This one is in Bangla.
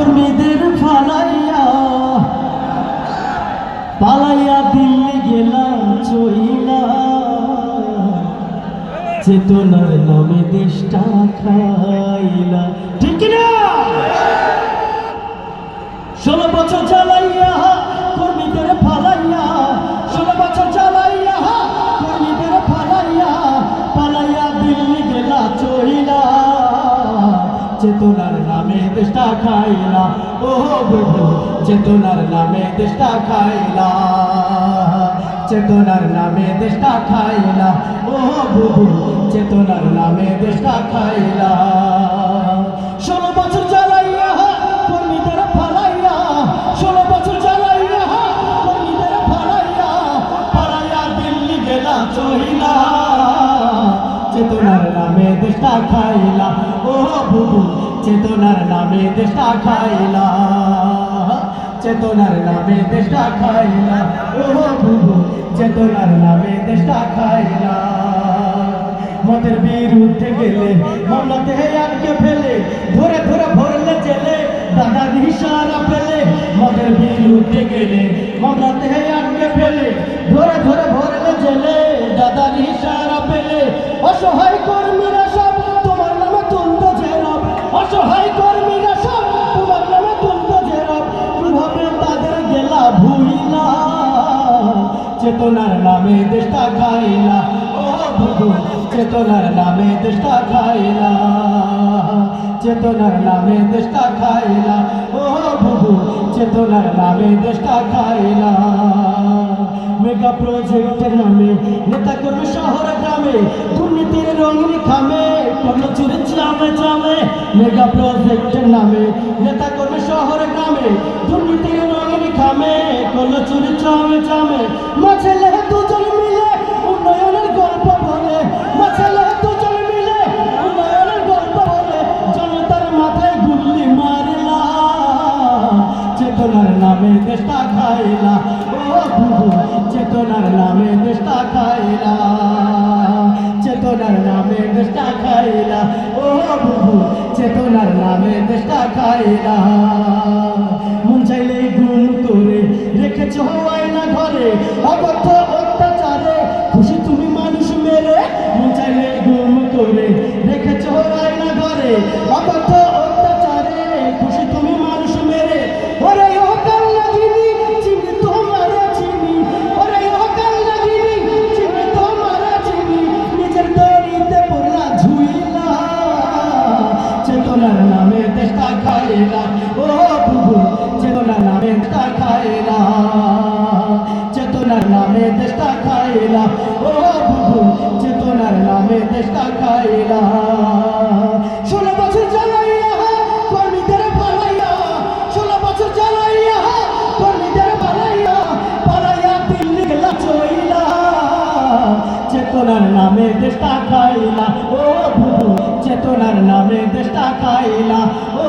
কর্মীদের ফালাইয়া, পালাইয়া দিল্লি গেলাম, চইলা। চেতনার নামে দেশটা খাইলা। ঠিক না? ষোলো বছর চালাইয়া, কর্মীদের ফালাইয়া, ষোলো বছর চালাইয়া, কর্মীদের ফালাইয়া, পালাইয়া দিল্লি গেলা, চইলা। চেতনার নামে দেশটা খাইলা। ও বুবু চেতনার নামে দেশটা খাইলা। চেতনার নামে দেশটা খাইলা। ও বুবু চেতনার নামে দেশটা খাইলা। নামে দেশটা খাইলা। ও বুবু চেতনার নামে দেশটা খাইলা। চেতনার নামে দেশটা খাইলা। ও বুবু চেতনার নামে দেশটা খাইলা। মতের বিরুদ্ধে গেলে, মামলাতে আটকে ফেলে, ধরে ধরে ভরলে জেলে, দাদার ইশারা পেলে মতের বিরুদ্ধে গেলে, মামলাতে আটকে ফেলে, ধরে ধরে ভরলে জেলে, দাদার ইশারা পেলে অসহায় চেতনার নামে দেশটা খাইলা। ও বুবু চেতনার নামে দেশটা খাইলা। চেতনার নামে দেশটা খাইলা। ও বুবু চেতনার নামে দেশটা খাইলা। মেগা প্রজেক্টের নামে নেতা কর্মী শহর গ্রামে, দুর্নীতির রঙিন খামে করল চুরি চামে চামে মেগা প্রজেক্টের নামে নেতা কর্মী শহর গ্রামে, দুর্নীতির রঙিন খামে করল চুরি চামে চামে মাছেলে দুজন মিলে উন্নয়নের গল্প বলে। মাছেলে দুজন মিলে উন্নয়নের গল্প বলে। জনতার মাথায় গুল্লি মারলা, চেতনার নামে দেশটা খাইলা। ও বুবু চেতনার নামে দেশটা খাইলা। চেতনার নামে দেশটা খাইলা। ও বুবু চেতনার নামে দেশটা খাইলা। রেখেছ আয়না ঘরে অত্যাচারে। খুশি তুমি মানুষ মন আয়না ঘরে অগত্য ষোলো বছর জ্বালাইয়া কর্মীদের পালাইয়া, ষোলো বছর জ্বালাইয়া কর্মীদের পালাইয়া পালাইয়া দিল্লি গেলা চইলা। নামে দেশটা খাইলা, ও চেতনার নামে দেশটা খাইলা, ও